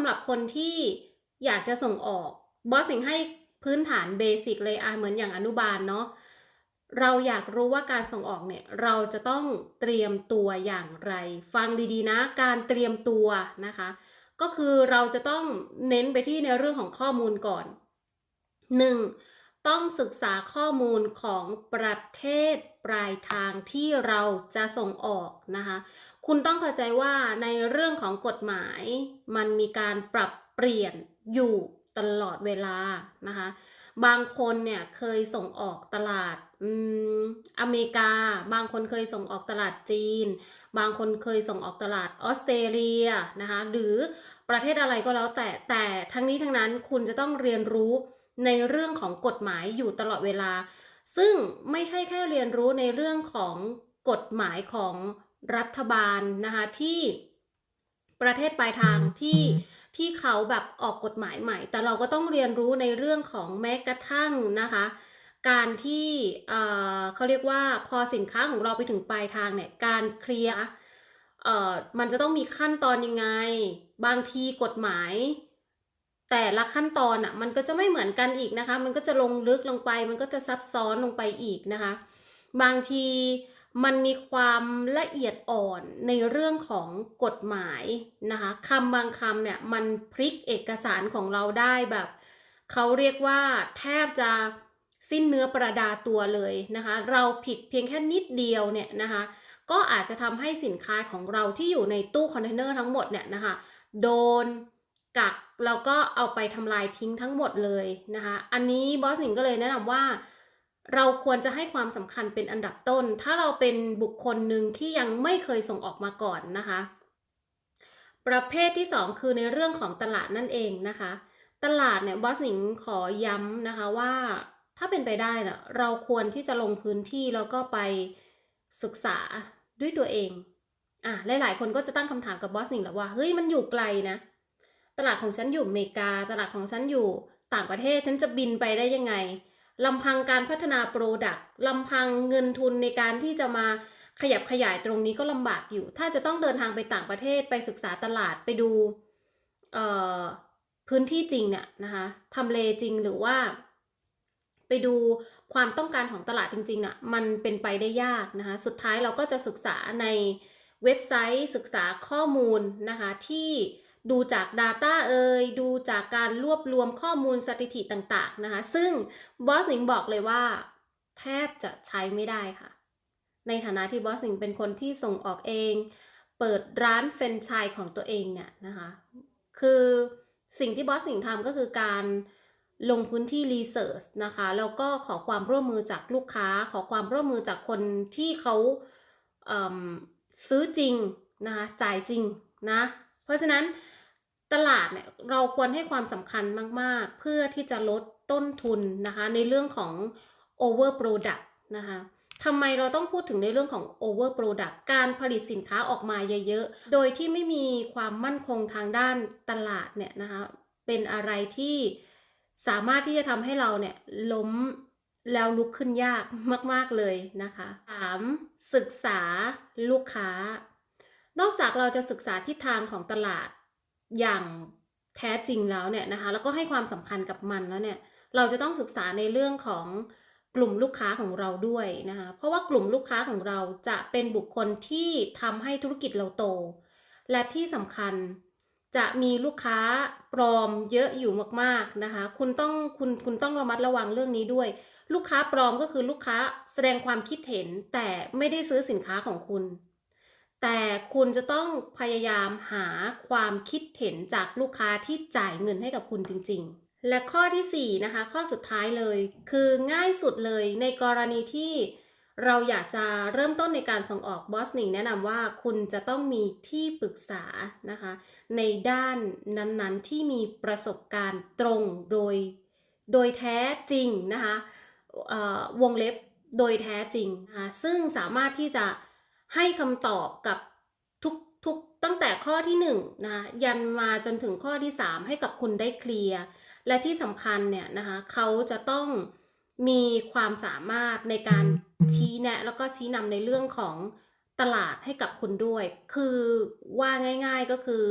ำหรับคนที่อยากจะส่งออกบอสสิงให้พื้นฐานเบสิกเลยอะเหมือนอย่างอนุบาลเนาะเราอยากรู้ว่าการส่งออกเนี่ยเราจะต้องเตรียมตัวอย่างไร ฟังดีๆนะ การเตรียมตัวนะคะ ก็คือเราจะต้องเน้นไปที่ในเรื่องของข้อมูลก่อน 1. ต้องศึกษาข้อมูลของประเทศปลายทางที่เราจะส่งออกนะคะ คุณต้องเข้าใจว่าในเรื่องของกฎหมายมันมีการปรับเปลี่ยนอยู่ตลอดเวลานะคะ บางคนเนี่ยเคยส่งออกตลาดอืมอเมริกา บางคนเคยส่งออกตลาดจีน บางคนเคยส่งออกตลาดออสเตรเลียนะคะ หรือประเทศอะไรก็แล้วแต่แต่ทั้งนี้ทั้งนั้นคุณจะต้องเรียนรู้ ในเรื่องของกฎหมายอยู่ตลอดเวลา ซึ่งไม่ใช่แค่เรียนรู้ในเรื่องของกฎหมายของรัฐบาลนะคะที่ประเทศปลายทางที่ที่เขาแบบออกกฎหมายใหม่ แต่เราก็ต้องเรียนรู้ในเรื่องของแม้กระทั่งนะคะ การที่เอ่อเขาเรียกว่าพอสินค้าของเราไปถึงปลายทางเนี่ยการเคลียร์เอ่อมันจะต้องมีขั้นตอนยังไง บางทีกฎหมาย แต่ละขั้นตอนอะมันก็จะไม่เหมือนกันอีกนะคะ มันก็จะลงลึกลงไป มันก็จะซับซ้อนลงไปอีกนะคะ บางทีมันมีความละเอียดอ่อนในเรื่องของกฎหมายนะคะคำบางคำเนี่ยมันพลิกเอกสารของเราได้แบบเขาเรียกว่าแทบจะสิ้นเนื้อประดาตัวเลยนะคะ เราผิดเพียงแค่นิดเดียวเนี่ยนะคะ ก็อาจจะทำให้สินค้าของเราที่อยู่ในตู้คอนเทนเนอร์ทั้งหมดเนี่ยนะคะ โดน กักแล้วก็เอาไปทำลายทิ้งทั้งหมดเลยนะคะ อันนี้บอสหนิงก็เลยแนะนำว่าเราควรจะให้ความสำคัญเป็นอันดับต้น ถ้าเราเป็นบุคคลหนึ่งที่ยังไม่เคยส่งออกมาก่อนนะคะ ประเภทที่ 2 คือในเรื่องของตลาดนั่นเองนะคะ ตลาดเนี่ยบอสหนิงขอย้ำนะคะว่าถ้าเป็นไปได้นะเราควรที่จะลงพื้นที่แล้วก็ไปศึกษาด้วยตัวเองอะหลายๆ คนก็จะตั้งคำถามกับบอสหนิงแหละว่าเฮ้ยมันอยู่ไกลนะ ตลาดของฉันอยู่อเมริกา ตลาดของฉันอยู่ต่างประเทศ ฉันจะบินไปได้ยังไงลำพังการพัฒนาโปรดักต์ลำพังเงินทุนในการที่จะมาขยับขยายตรงนี้ก็ลำบากอยู่ ถ้าจะต้องเดินทางไปต่างประเทศไปศึกษาตลาดไปดูพื้นที่จริงเนี่ยนะคะทำเลจริงหรือว่า ไปดูความต้องการของตลาดจริงๆน่ะมันเป็นไปได้ยากนะคะ สุดท้ายเราก็จะศึกษาในเว็บไซต์ศึกษาข้อมูลนะคะที่ ดูจาก Data เอ่ยดูจากการรวบรวมข้อมูลสถิติต่างๆนะคะ ซึ่งบอสสิงบอกเลยว่า แทบจะใช้ไม่ได้ค่ะ ในฐานะที่บอสสิงเป็นคนที่ส่งออกเอง เปิดร้านเฟรนไชส์ของตัวเองเนี่ยนะคะ คือสิ่งที่บอสสิงทำก็คือการลงพื้นที่รีเสิร์ชนะคะ แล้วก็ขอความร่วมมือจากลูกค้า ขอความร่วมมือจากคนที่เขาซื้อจริงนะคะจ่ายจริงนะ เพราะฉะนั้น ตลาดเนี่ยเราควรให้ความสำคัญมาก ๆ เพื่อที่จะลดต้นทุนนะคะในเรื่องของ over product นะคะทำไมเราต้องพูดถึงในเรื่องของ over product การผลิตสินค้าออกมาเยอะ ๆ โดยที่ไม่มีความมั่นคงทางด้านตลาดเนี่ยนะคะเป็นอะไรที่สามารถที่จะทำให้เราเนี่ยล้มแล้วลุกขึ้นยากมาก ๆ เลยนะคะ 3. ศึกษาลูกค้า นอกจากเราจะศึกษาทิศทางของตลาด อย่างแท้จริงแล้วเนี่ยนะคะแล้วก็ให้ความสำคัญกับมันแล้วเนี่ยเราจะต้องศึกษาในเรื่องของกลุ่มลูกค้าของเราด้วยนะคะเพราะว่ากลุ่มลูกค้าของเราจะเป็นบุคคลที่ทำให้ธุรกิจเราโต และที่สำคัญจะมีลูกค้าปลอมเยอะอยู่มากๆนะคะ คุณต้องคุณคุณต้องระมัดระวังเรื่องนี้ด้วย ลูกค้าปลอมก็คือลูกค้าแสดงความคิดเห็นแต่ไม่ได้ซื้อสินค้าของคุณ แต่คุณจะต้องพยายามหาความคิดเห็นจากลูกค้าที่จ่ายเงินให้กับคุณจริง ๆ และข้อที่ 4 นะคะ ข้อสุดท้ายเลย คือง่ายสุดเลยในกรณีที่เราอยากจะเริ่มต้นในการส่งออกบอสหนิงแนะนำว่าคุณจะต้องมีที่ปรึกษานะคะ ในด้านนั้นๆที่มีประสบการณ์ตรงโดย โดยแท้จริงนะคะวงเล็บโดยแท้จริงนะคะซึ่งสามารถที่จะ ให้คำตอบกับทุกทุกตั้งแต่ข้อที่1นนะยันมาจนถึงข้อที่ 3 ให้กับคุณได้เคลียร์ และที่สำคัญเนี่ยนะคะเขาจะต้องมีความสามารถในการชี้แนะ แล้วก็ชี้นำในเรื่องของตลาดให้กับคุณด้วย คือว่าง่ายๆก็คือ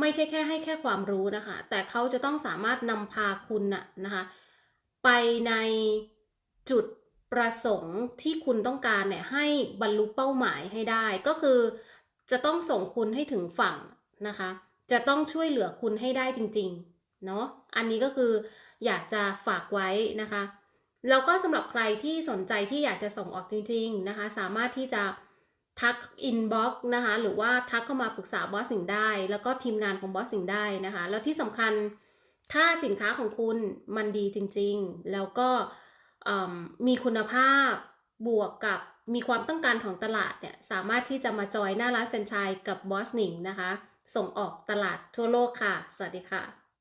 ไม่ใช่แค่ให้แค่ความรู้นะคะ แต่เขาจะต้องสามารถนำพาคุณนะนะคะ ไปในจุด ประสงค์ที่คุณต้องการเนี่ยให้บรรลุเป้าหมายให้ได้ ก็คือจะต้องส่งคุณให้ถึงฝั่งนะคะ จะต้องช่วยเหลือคุณให้ได้จริงๆเนาะอันนี้ก็คืออยากจะฝากไว้นะคะแล้วก็สำหรับใครที่สนใจที่อยากจะส่งออกจริง ๆนะคะ สามารถที่จะทักอินบ็อกซ์นะคะหรือว่าทักเข้ามาปรึกษาบอสสิงได้ แล้วก็ทีมงานของบอสสิงได้นะคะ แล้วที่สำคัญถ้าสินค้าของคุณมันดีจริง ๆ แล้วก็ มีคุณภาพบวกกับมีความต้องการของตลาดเนี่ยสามารถที่จะมาจอยหน้าร้านแฟรนไชส์กับบอสหนิงนะคะ ส่งออกตลาดทั่วโลกค่ะ สวัสดีค่ะ